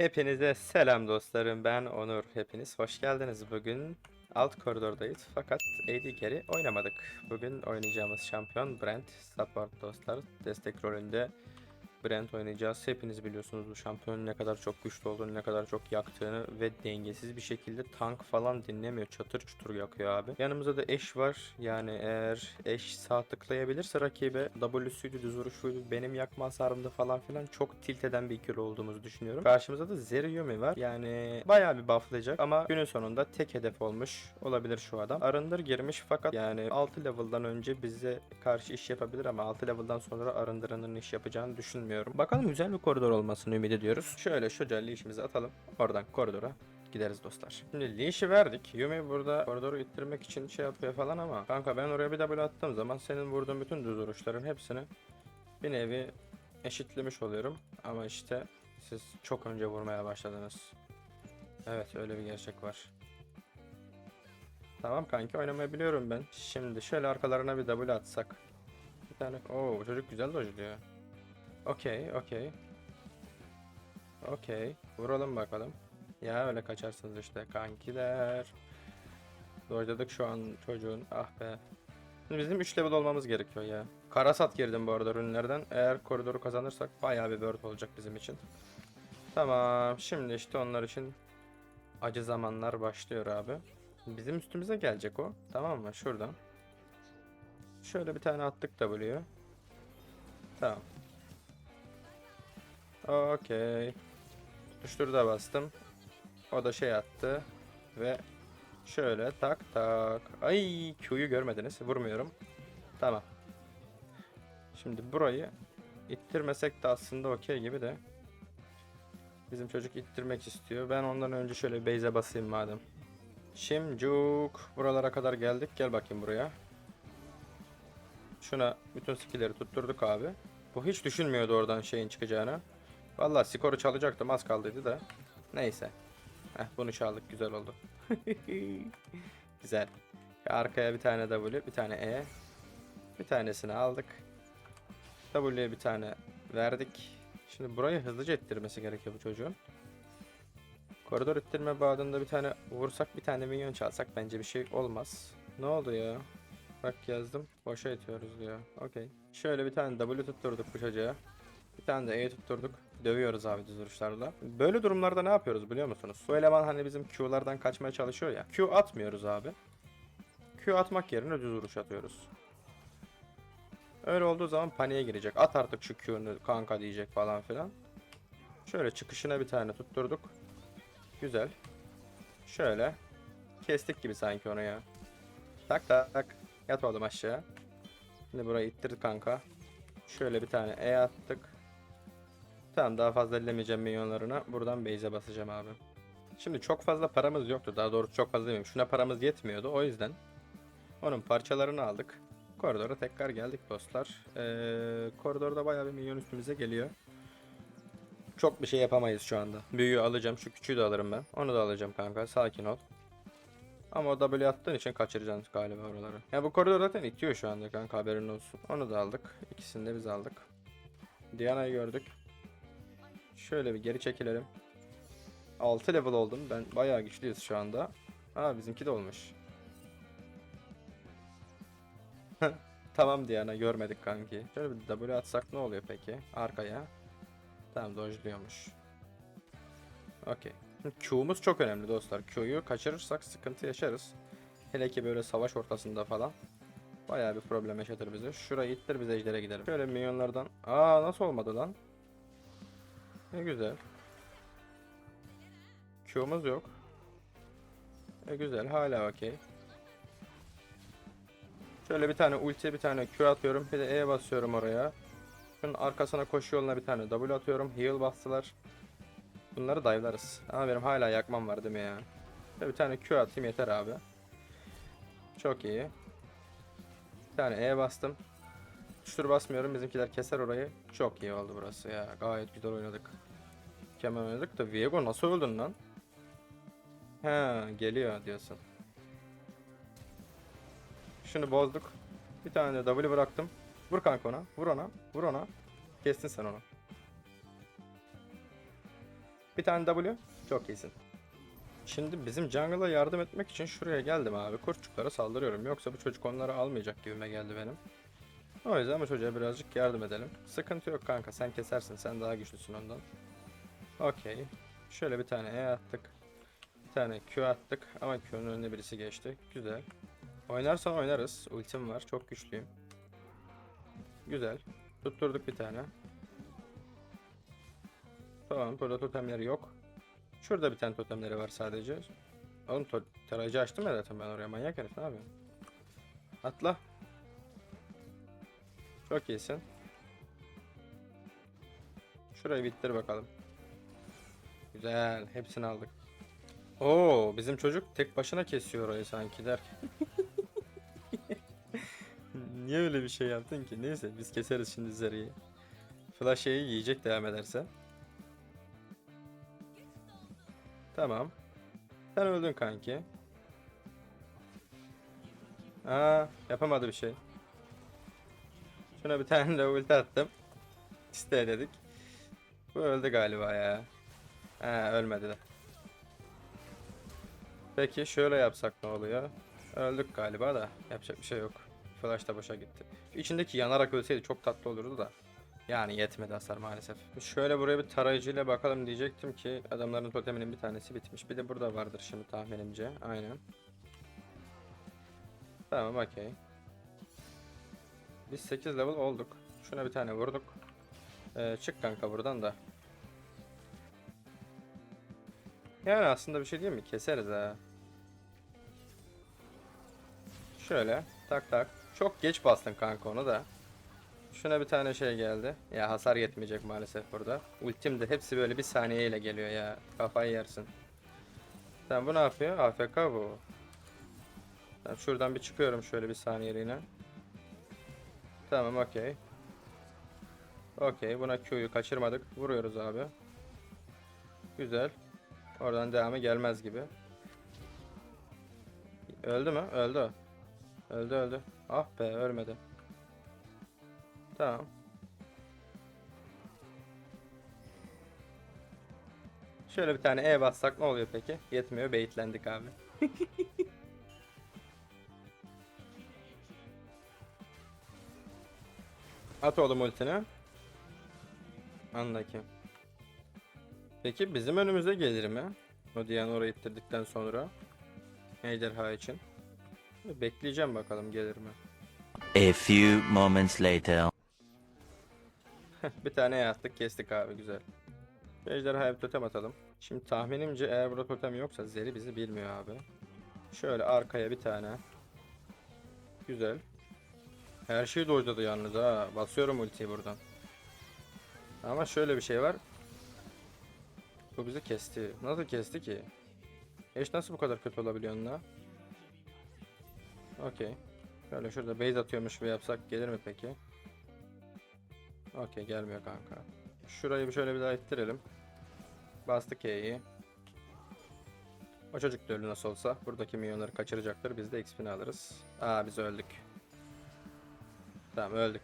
Hepinize selam dostlarım. Ben Onur. Hepiniz hoş geldiniz. Bugün alt koridordayız fakat AD carry oynamadık. Bugün oynayacağımız şampiyon Brent. Support dostlar. Destek rolünde Brent oynayacağız. Hepiniz biliyorsunuz bu şampiyonun ne kadar çok güçlü olduğunu, ne kadar çok yaktığını ve dengesiz bir şekilde tank falan dinlemiyor. Çatır çutur yakıyor abi. Yanımızda da eş var. Yani eğer eş sağ tıklayabilirse rakibe W'suydu, düz vuruşuydu, benim yakma hasarımdı falan filan çok tilt eden bir ikili olduğumuzu düşünüyorum. Karşımızda da Zeriumi var. Yani bayağı bir bufflayacak ama günün sonunda tek hedef olmuş olabilir şu adam. Arındır girmiş fakat yani 6 level'dan önce bize karşı iş yapabilir ama 6 level'dan sonra Arındır'ın iş yapacağını düşünmüyorum. Bakalım güzel bir koridor olmasını ümit ediyoruz. Şöyle şu işimizi atalım. Oradan koridora gideriz dostlar. Şimdi Leash'i verdik. Yumi burada koridoru ittirmek için şey yapıyor falan ama kanka ben oraya bir W attığım zaman senin vurduğun bütün düz vuruşların hepsini bir nevi eşitlemiş oluyorum. Ama işte siz çok önce vurmaya başladınız. Evet öyle bir gerçek var. Tamam kanki oynamayı biliyorum ben. Şimdi şöyle arkalarına bir W atsak. Bir tane... Oo çocuk güzel dojluyor. Okey okey. Okey. Vuralım bakalım. Ya öyle kaçarsınız işte kankiler. Dojladık şu an çocuğun. Ah be. Bizim 3 level olmamız gerekiyor ya. Karasat girdim bu arada ürünlerden. Eğer koridoru kazanırsak bayağı bir bird olacak bizim için. Tamam. Şimdi işte onlar için acı zamanlar başlıyor abi. Bizim üstümüze gelecek o. Tamam mı? Şuradan. Şöyle bir tane attık W'yu. Tamam. Okey. Tutuştur da bastım. O da şey attı. Ve şöyle tak tak. Ay Q'yu görmediniz. Vurmuyorum. Tamam. Şimdi burayı ittirmesek de aslında okey gibi de. Bizim çocuk ittirmek istiyor. Ben ondan önce şöyle base'e basayım madem. Şimcuk. Buralara kadar geldik. Gel bakayım buraya. Şuna bütün skill'leri tutturduk abi. Bu hiç düşünmüyordu oradan şeyin çıkacağını. Vallahi skoru çalacaktım az kaldıydı da. Neyse. Heh, bunu çaldık güzel oldu. güzel. Arkaya bir tane W, bir tane E. Bir tanesini aldık. W'ye bir tane verdik. Şimdi burayı hızlıca ittirmesi gerekiyor bu çocuğun. Koridor ittirme bağında bir tane vursak bir tane minyon çalsak bence bir şey olmaz. Ne oldu ya? Bak yazdım. Boşa itiyoruz diyor. Okey. Şöyle bir tane W tutturduk bu çocuğa. Bir tane de E tutturduk. Dövüyoruz abi düz vuruşlarla. Böyle durumlarda ne yapıyoruz biliyor musunuz? Bu eleman hani bizim Q'lardan kaçmaya çalışıyor ya. Q atmıyoruz abi. Q atmak yerine düz vuruş atıyoruz. Öyle olduğu zaman paniğe girecek. At artık şu Q'nu kanka diyecek falan filan. Şöyle çıkışına bir tane tutturduk. Güzel. Şöyle. Kestik gibi sanki onu ya. Tak tak. Yat oğlum aşağı. Şimdi burayı ittirdik kanka. Şöyle bir tane E attık. Tamam daha fazla ellemeyeceğim milyonlarına. Buradan base'e basacağım abi. Şimdi çok fazla paramız yoktu. Daha doğrusu çok fazla demeyeyim. Şuna paramız yetmiyordu. O yüzden onun parçalarını aldık. Koridora tekrar geldik dostlar. Ee, koridorda bayağı bir milyon üstümüze geliyor. Çok bir şey yapamayız şu anda. Büyüğü alacağım. Şu küçüğü de alırım ben. Onu da alacağım kanka. Sakin ol. Ama o W attığın için kaçıracaksın galiba oraları. Ya bu koridor zaten itiyor şu anda kanka haberin olsun. Onu da aldık. İkisini de biz aldık. Diana'yı gördük. Şöyle bir geri çekilelim. 6 level oldum. Ben bayağı güçlüyüz şu anda. Aa bizimki de olmuş. tamam Diana görmedik kanki. Şöyle bir W atsak ne oluyor peki? Arkaya. Tamam dojluyormuş. Okey. Q'muz çok önemli dostlar. Q'yu kaçırırsak sıkıntı yaşarız. Hele ki böyle savaş ortasında falan. Bayağı bir problem yaşatır bize. Şurayı ittir biz ejdere gidelim. Şöyle milyonlardan. Aa nasıl olmadı lan? Ne güzel. Q'muz yok. E güzel hala okey. Şöyle bir tane ulti bir tane Q atıyorum. Bir de E basıyorum oraya. Şunun arkasına koşu yoluna bir tane W atıyorum. Heal bastılar. Bunları dive'larız. Ama benim hala yakmam var değil mi ya? Şöyle bir tane Q atayım yeter abi. Çok iyi. Bir tane E bastım. Tuştur basmıyorum. Bizimkiler keser orayı. Çok iyi oldu burası ya. Gayet güzel oynadık. Mükemmel oynadık da Viego nasıl öldün lan? He geliyor diyorsun. Şunu bozduk. Bir tane de W bıraktım. Vur kanka ona. Vur ona. Vur ona. Kestin sen onu. Bir tane W. Çok iyisin. Şimdi bizim jungle'a yardım etmek için şuraya geldim abi. Kurtçuklara saldırıyorum. Yoksa bu çocuk onları almayacak gibime geldi benim. O yüzden bu çocuğa birazcık yardım edelim. Sıkıntı yok kanka. Sen kesersin. Sen daha güçlüsün ondan. Okey. Şöyle bir tane E attık. Bir tane Q attık. Ama Q'nun önüne birisi geçti. Güzel. Oynarsan oynarız. Ultim var. Çok güçlüyüm. Güzel. Tutturduk bir tane. Tamam. Burada totemleri yok. Şurada bir tane totemleri var sadece. Oğlum tarayıcı açtım ya zaten ben oraya. Manyak herif ne yapıyorsun? Atla. Çok iyisin. Şurayı bittir bakalım. Güzel. Hepsini aldık. Oo, bizim çocuk tek başına kesiyor orayı sanki der. Niye öyle bir şey yaptın ki? Neyse biz keseriz şimdi Zeri'yi. Flash şeyi yiyecek devam ederse. Tamam. Sen öldün kanki. Aa, yapamadı bir şey. Şuna bir tane de ulti attım. İste dedik. Bu öldü galiba ya. Ha, ölmedi de. Peki şöyle yapsak ne oluyor? Öldük galiba da yapacak bir şey yok. Flash da boşa gitti. Şu içindeki yanarak ölseydi çok tatlı olurdu da. Yani yetmedi hasar maalesef. Şöyle buraya bir tarayıcıyla bakalım diyecektim ki adamların toteminin bir tanesi bitmiş. Bir de burada vardır şimdi tahminimce. Aynen. Tamam okey. Biz 8 level olduk. Şuna bir tane vurduk. Ee, çık kanka buradan da. Yani aslında bir şey değil mi? Keseriz ha. Şöyle tak tak. Çok geç bastın kanka onu da. Şuna bir tane şey geldi. Ya hasar yetmeyecek maalesef burada. Ultim de hepsi böyle bir saniyeyle geliyor ya. Kafayı yersin. Sen bu ne yapıyor? AFK bu. Ben şuradan bir çıkıyorum şöyle bir saniyeliğine. Tamam okey. Okey buna Q'yu kaçırmadık. Vuruyoruz abi. Güzel. Oradan devamı gelmez gibi. Öldü mü? Öldü. Öldü öldü. Ah be ölmedi. Tamam. Şöyle bir tane E bassak ne oluyor peki? Yetmiyor beyitlendik abi. At oğlum ultini. Anla ki. Peki bizim önümüze gelir mi? O diyen orayı ittirdikten sonra. Ejderha için. Bekleyeceğim bakalım gelir mi? A few moments later. bir tane attık kestik abi güzel. Ejderhaya bir totem atalım. Şimdi tahminimce eğer burada totem yoksa Zeri bizi bilmiyor abi. Şöyle arkaya bir tane. Güzel. Her şey dojladı yalnız ha. Basıyorum ultiyi buradan. Ama şöyle bir şey var. Bu bizi kesti. Nasıl kesti ki? Eş nasıl bu kadar kötü olabiliyor la? Okey. Şöyle şurada base atıyormuş gibi yapsak gelir mi peki? Okey gelmiyor kanka. Şurayı bir şöyle bir daha ittirelim. Bastık E'yi. O çocuk da ölü nasıl olsa. Buradaki milyonları kaçıracaktır. Biz de XP'ni alırız. Aa biz öldük. Tamam öldük.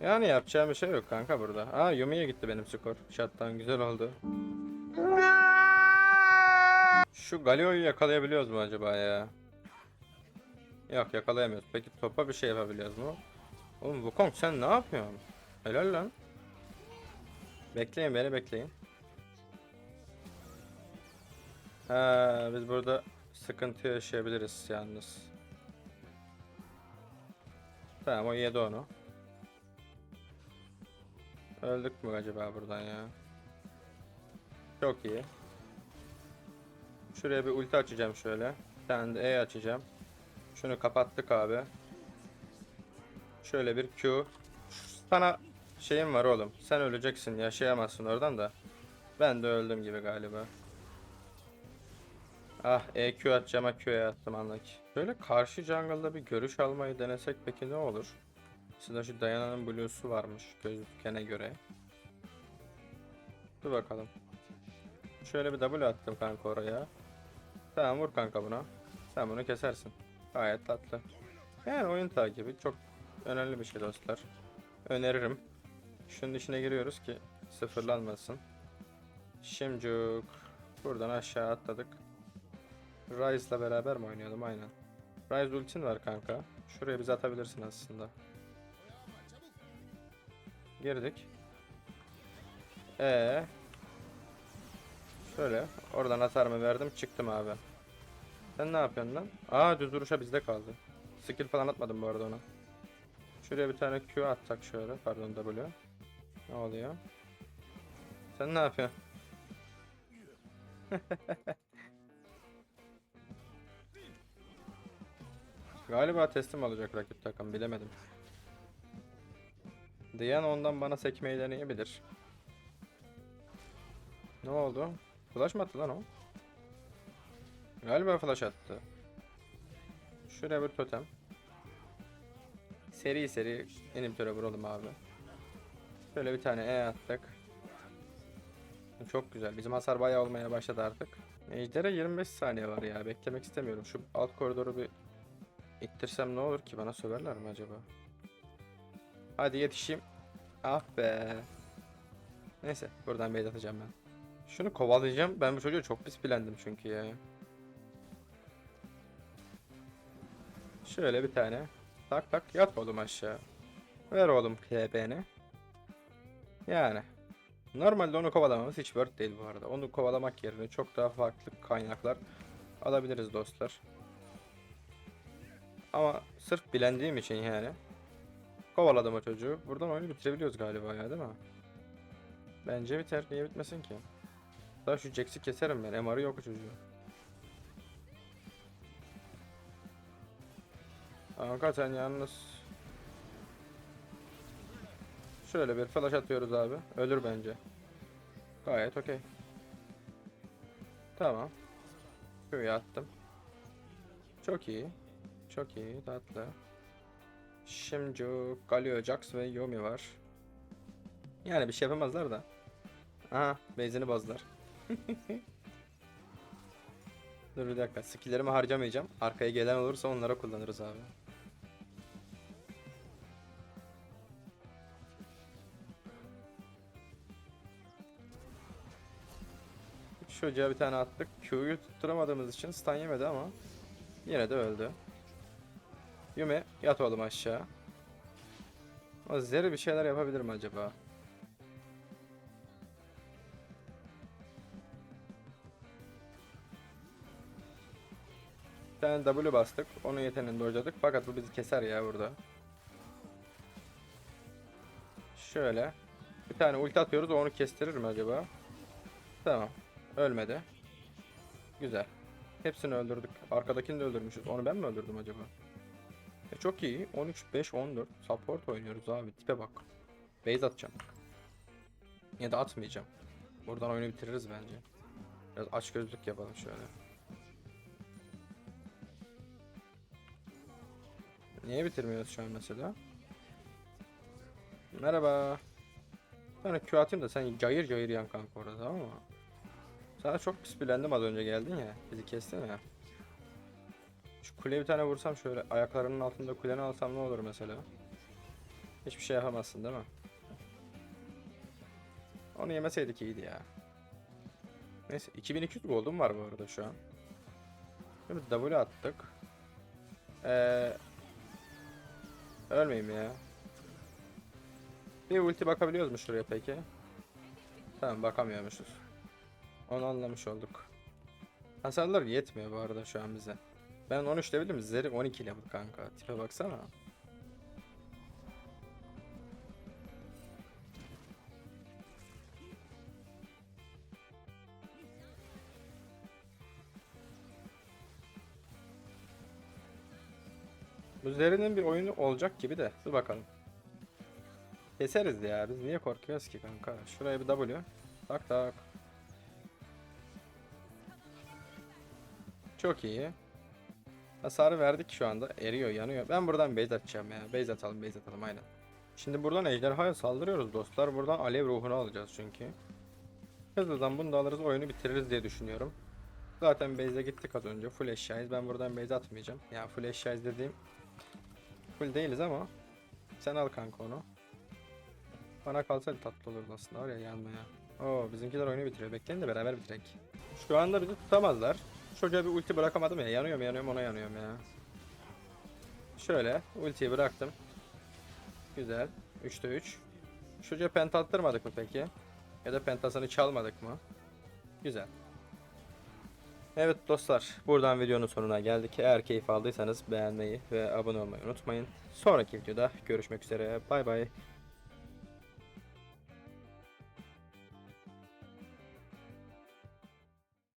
Yani yapacağım bir şey yok kanka burada. Aa Yumi'ye gitti benim skor. Shot'tan güzel oldu. Şu Galio'yu yakalayabiliyoruz mu acaba ya? Yok yakalayamıyoruz. Peki topa bir şey yapabiliyoruz mu? Oğlum Wukong sen ne yapıyorsun? Helal lan. Bekleyin beni bekleyin. Ha, biz burada sıkıntı yaşayabiliriz yalnız. Tamam o yedi onu. Öldük mü acaba buradan ya? Çok iyi. Şuraya bir ulti açacağım şöyle. Bir tane de E açacağım. Şunu kapattık abi. Şöyle bir Q. Sana şeyim var oğlum. Sen öleceksin. Yaşayamazsın oradan da. Ben de öldüm gibi galiba. Ah EQ atacağıma Q'ye attım anla ki. Şöyle karşı jungle'da bir görüş almayı denesek peki ne olur? Size şu Dayana'nın Blue'su varmış gözükene göre. Dur bakalım. Şöyle bir W attım kanka oraya. Tamam vur kanka buna. Sen bunu kesersin. Gayet tatlı. Yani oyun takibi çok önemli bir şey dostlar. Öneririm. Şunun içine giriyoruz ki sıfırlanmasın. Şimcuk. Buradan aşağı atladık. Ryze'la beraber mi oynayalım? Aynen. Ryze ultin var kanka. Şuraya bizi atabilirsin aslında. Girdik. Ee. Şöyle. Oradan atarımı verdim. Çıktım abi. Sen ne yapıyorsun lan? Aa düz duruşa bizde kaldı. Skill falan atmadım bu arada ona. Şuraya bir tane Q atsak şöyle. Pardon W. Ne oluyor? Sen ne yapıyorsun? Galiba teslim olacak rakip takım bilemedim. Diyan ondan bana sekmeyi deneyebilir. Ne oldu? Flash mı attı lan o? Galiba flash attı. Şuraya bir totem. Seri seri inhibitöre vuralım abi. Şöyle bir tane E attık. Çok güzel. Bizim hasar bayağı olmaya başladı artık. Ejder'e 25 saniye var ya. Beklemek istemiyorum. Şu alt koridoru bir ittirsem ne olur ki? Bana söverler mi acaba? Hadi yetişeyim. Ah be. Neyse buradan beyt atacağım ben. Şunu kovalayacağım. Ben bu çocuğu çok pis bilendim çünkü ya. Şöyle bir tane. Tak tak yat oğlum aşağı. Ver oğlum KP'ni. Yani. Normalde onu kovalamamız hiç worth değil bu arada. Onu kovalamak yerine çok daha farklı kaynaklar alabiliriz dostlar. Ama sırf bilendiğim için yani. Kovaladım o çocuğu. Buradan oyunu bitirebiliyoruz galiba ya değil mi? Bence biter. Niye bitmesin ki? Daha şu Jax'i keserim ben. MR'ı yok o çocuğu. Hakikaten yalnız. Şöyle bir flash atıyoruz abi. Ölür bence. Gayet okey. Tamam. Şuraya attım. Çok iyi. Çok iyi. Tatlı. Şimdi Galio, Jax ve Yomi var. Yani bir şey yapamazlar da. Aha, base'ini bozdular. Dur bir dakika. Skill'lerimi harcamayacağım. Arkaya gelen olursa onlara kullanırız abi. Çocuğa bir tane attık. Q'yu tutturamadığımız için stun yemedi ama yine de öldü. Yume yat oğlum aşağı. O Zeri bir şeyler yapabilir mi acaba? Bir tane W bastık. Onun yeteneğini dojladık. Fakat bu bizi keser ya burada. Şöyle. Bir tane ulti atıyoruz. Onu kestirir mi acaba? Tamam. Ölmedi. Güzel. Hepsini öldürdük. Arkadakini de öldürmüşüz. Onu ben mi öldürdüm acaba? E çok iyi. 13, 5, 14. Support oynuyoruz abi. Tipe bak. Base atacağım. Ya da atmayacağım. Buradan oyunu bitiririz bence. Biraz aç gözlük yapalım şöyle. Niye bitirmiyoruz şu an mesela? Merhaba. Ben Q atayım da sen cayır cayır yan kanka orada tamam mı? Sana çok pis bilendim az önce geldin ya. Bizi kestin ya. Kuleye bir tane vursam şöyle ayaklarının altında kuleni alsam ne olur mesela? Hiçbir şey yapamazsın değil mi? Onu yemeseydik iyiydi ya. Neyse 2200 gold'um var bu arada şu an. Şimdi W attık. Ee, ölmeyeyim ya. Bir ulti bakabiliyoruz mu şuraya peki? Tamam bakamıyormuşuz. Onu anlamış olduk. Hasarlar yetmiyor bu arada şu an bize. Ben 13 level'im Zeri 12 level kanka. Tipe baksana. Bu bir oyunu olacak gibi de. Dur bakalım. Keseriz ya. Biz niye korkuyoruz ki kanka? Şuraya bir W. Tak tak. Çok iyi. Hasarı verdik şu anda. Eriyor, yanıyor. Ben buradan base atacağım ya. Base atalım, base atalım aynen. Şimdi buradan ejderhaya saldırıyoruz dostlar. Buradan alev ruhunu alacağız çünkü. Hızlıdan bunu da alırız, oyunu bitiririz diye düşünüyorum. Zaten base'e gittik az önce. Full eşyayız. Ben buradan base atmayacağım. Ya full eşyayız dediğim full değiliz ama sen al kanka onu. Bana kalsaydı tatlı olurdu aslında var ya yanmaya. Oo bizimkiler oyunu bitiriyor. Bekleyin de beraber bitirek. Şu anda bizi tutamazlar. Çocuğa bir ulti bırakamadım ya. Yanıyorum yanıyorum ona yanıyorum ya. Şöyle ultiyi bıraktım. Güzel. 3'te 3. Çocuğa penta attırmadık mı peki? Ya da pentasını çalmadık mı? Güzel. Evet dostlar, buradan videonun sonuna geldik. Eğer keyif aldıysanız beğenmeyi ve abone olmayı unutmayın. Sonraki videoda görüşmek üzere. Bay bay.